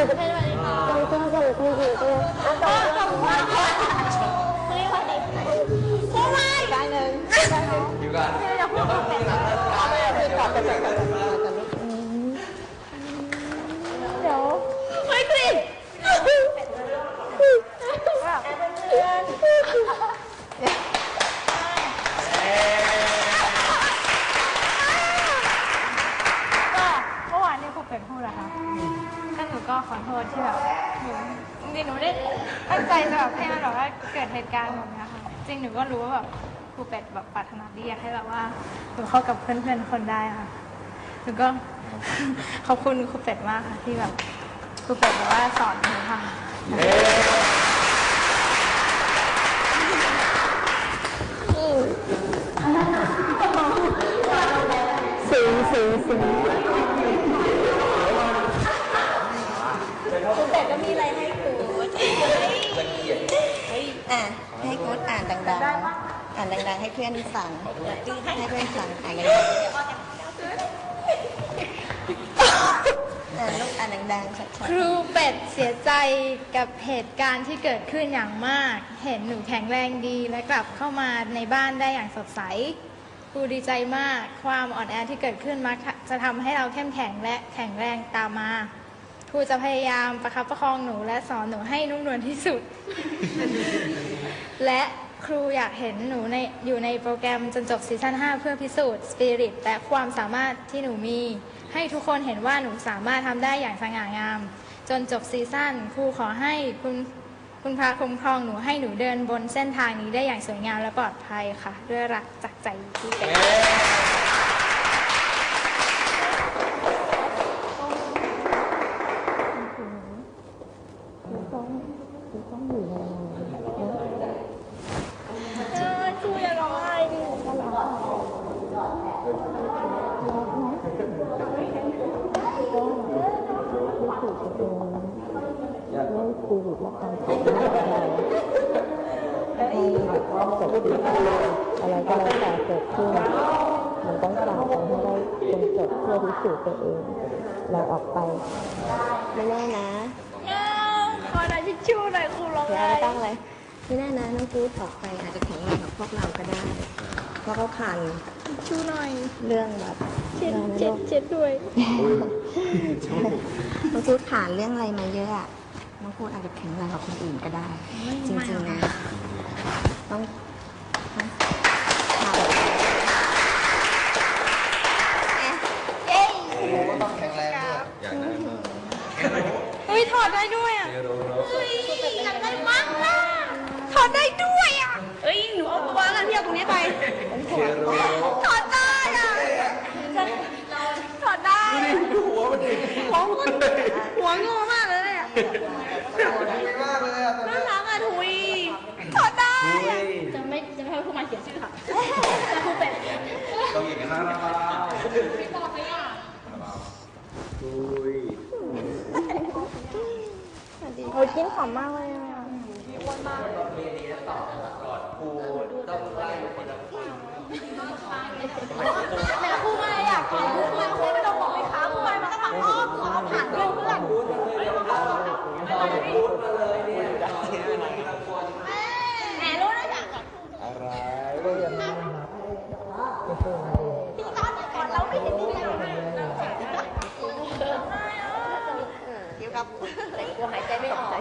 thì cũng hay bạn Chồng thương dần thương gì chưa? Ăn chồng thương quá Tuy quá đẹp Cô mai Cái này Cái này Cái này Cái này Cái này Cái này Cái này ริงๆหนูไม่ได้ตั้งใจจะแบบให้มันแบบว่าเกิดเหตุการณ์แบบเนี้ยค่ะจริงหนูก็รู้ว่าแบบครูเป็ดแบบปรารถนาดีอยากให้แบบว่าหนูเข้ากับเพื่อนๆคนได้ค่ะหนูก็ ขอบคุณครูเป็ดมากค่ะที่แบบครูเป็ดแบบว่าสอนหนูทำสิงสิงสิงคุณเป็ดก็มีอะไรให้ครู อ่านให้โค้ดอ่านดังๆ อ่าน ดังๆให้เพื่อนฟังให้เพื่อนฟังอ่านดังๆอ่านลูกอ่านดังๆชัดครูเป็ดเสียใจกับเหตุการณ์ที่เกิดขึ้นอย่างมาก เห็นหนูแข็งแรงดีและกลับเข้ามาในบ้านได้อย่างสดใส ครูดีใจมาก ความอ่อนแอที่เกิดขึ้นมักจะทำให้เราเข้มแข็งและแข็งแรงตามมา ครูจะพยายามประคับประคองหนูและสอนหนูให้นุ่มนวลที่สุด และ รูอยากเห็นหนูในอยู่ในโปรแกรมจนจบซีซั่น5 เพื่อพิสูจน์สปิริตและความสามารถที่หนูมี ให้ทุกคนเห็นว่าหนูสามารถทำได้อย่างสง่างาม จนจบซีซั่นครูขอให้คุณคุณพระคุ้มครองหนูให้หนูเดินบนเส้นทางนี้ได้อย่างสวยงามและปลอดภัยค่ะ ด้วยรักจากใจที่เป็น ครูอย่าร้องไห้ดิ อะไรก็แล้วแต่เกิดขึ้นมันต้องฝ่าไปให้ได้จนจบเพื่อพิสูจน์ตัวเอง เราออกไป ไม่แน่นะขอหน่อยทิชชู่หน่อยครูร้องไห้ไม่ต้องเลยไม่แน่นะน้องกู๊ดออกไปอาจจะแข็งแรงกับพวกเราก็ได้ เพราะเขาผ่านทิชชู่หน่อย เรื่องแบบเช็ดเช็ดเช็ดด้วยน้องกู๊ดผ่านเรื่องอะไรมาเยอะอะ น้องกู๊ดอาจจะแข็งแรงกว่าคนอื่นก็ได้ จริงๆนะ ต้องต้องผ่านเอ๊ะเย้ก็ต้องแข็งแรงด้วยอย่างนั้นเฮ้ยถอดได้ด้วยอะ เดี๋ยวรู้รู้ เฮ้ยอยากได้มากนะถอดได้ด้วยอะเอ้ยหนูเอาตัววางกันที่เอาตรงนี้ไป เดี๋ยวรู้รู้ ถอดได้อะถอดได้ ดูหัวมันดิ หัวหัวงอ มากเลยอะดีมากเลยอะตอนน่านี้รักอะถุยถอดได้อุ้ยจะไม่จะไม่ให้พวกมันเขียนชื่อค่ะแต่ครูเป็ดต้องอย่างนั้นนะไม่บอกเลยอะอุ้ยโอ้ยกินหอมมากเลยอะแม่ค พี่ตอนก่อนเราไม่เห็นที่ไหนเกี่ยวกับกูหายใจไม่ออกอะ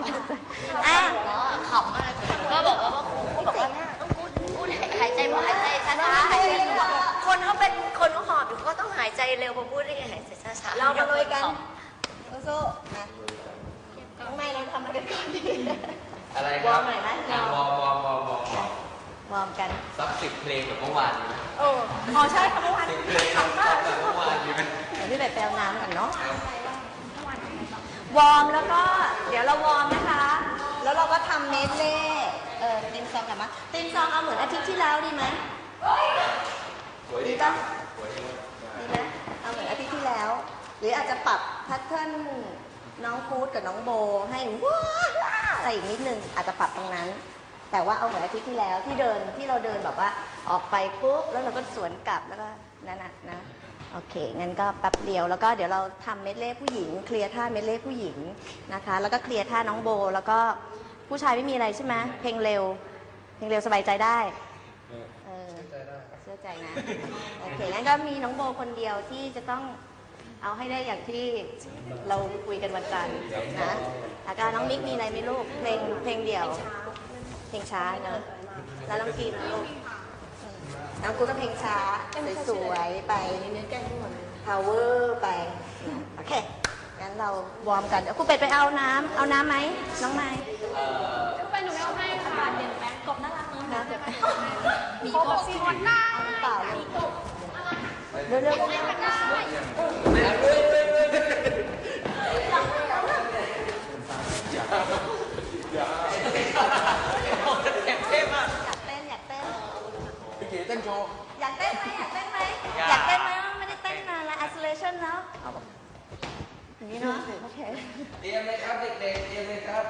ขำมากก็บอกว่าว่าครูเขาบอกว่าต้องพูดพูดหายใจพอหายใจช้าๆหายใจรัวคนเขาเป็นคนเขาหอบอยู่เขาก็ต้องหายใจเร็วพอพูดได้ไงหายใจช้าๆเรามาเลยกันสู้ๆนะน้องไม่เราทำอะไรกันก่อนดีอะไรครับวอร์มหน่อยนะวอร์ม อร์มกันสักสิบเพลงแบบเมื่อวานนี้ไหมโอ้อ๋อใช่ค่ะเมื่อวานสิบเพลงแบบเมื่อวานนี้ไหมเดี๋ยวพี่ไปแปลน้ำกันเนาะ วอร์มแล้วก็เดี๋ยวเราวอร์มนะคะ แล้วเราก็ทำเมดเล่เออตินซองกลับมาตินซองเอาเหมือนอาทิตย์ที่แล้วดีไหมสวยดีดีปะสวยดีดีไหมเอาเหมือนอาทิตย์ที่แล้ว หรืออาจจะปรับแพทเทิร์นน้องฟูดกับน้องโบให้ว้าอะไรอีกนิดนึงอาจจะปรับตรงนั้น แต่ว่าเอาเหมือนอาทิตย์ที่แล้วที่เดินที่เราเดินแบบว่าออกไปปุ๊บแล้วเราก็สวนกลับแล้วก็นั่นนะนะโอเคงั้นก็แป๊บเดียวแล้วก็เดี๋ยวเราทำเม็ดเล่ผู้หญิง เคลียร์ท่าเม็ดเล่ผู้หญิงนะคะ แล้วก็เคลียร์ท่าน้องโบ แล้วก็ผู้ชายไม่มีอะไรใช่ไหมเพลงเร็ว เพลงเร็วสบายใจได้เออเชื่อใจนะโอเคงั้นก็มีน้องโบคนเดียวที่จะต้องเอาให้ได้อย่างที่เราคุยกันวันจันทร์นะอาการน้องมิกมีอะไรไหมลูกเพลงเพลงเดียว เพลงช้าเนอะแล้วน้องกีนลูกน้องกูก็เพลงช้า สวยๆ ไป power ไปนะโอเค งั้นเราวอร์มกันเดี๋ยวครูเป็ดไปเอาน้ำ เอาน้ำไหม น้องไม้ไปหนูไม่เอาให้ค่ะเดี๋ยวแป๊บกบน่ารักเนอะน้ำเดี๋ยวไปมีกบสีคนหน้าเอาเปล่าเร็วเร็วๆเท่มาก อยากเต้นอยากเต้น พี่เก๋เต้นโชว์ อยากเต้นไหมอยากเต้นไหม อยาก อยากเต้นไหมว่าไม่ได้เต้นนานละ isolation เนาะเอาแบบอย่างนี้เนาะโอเค เตรียมเลยครับเด็กๆเตรียมเลยครับ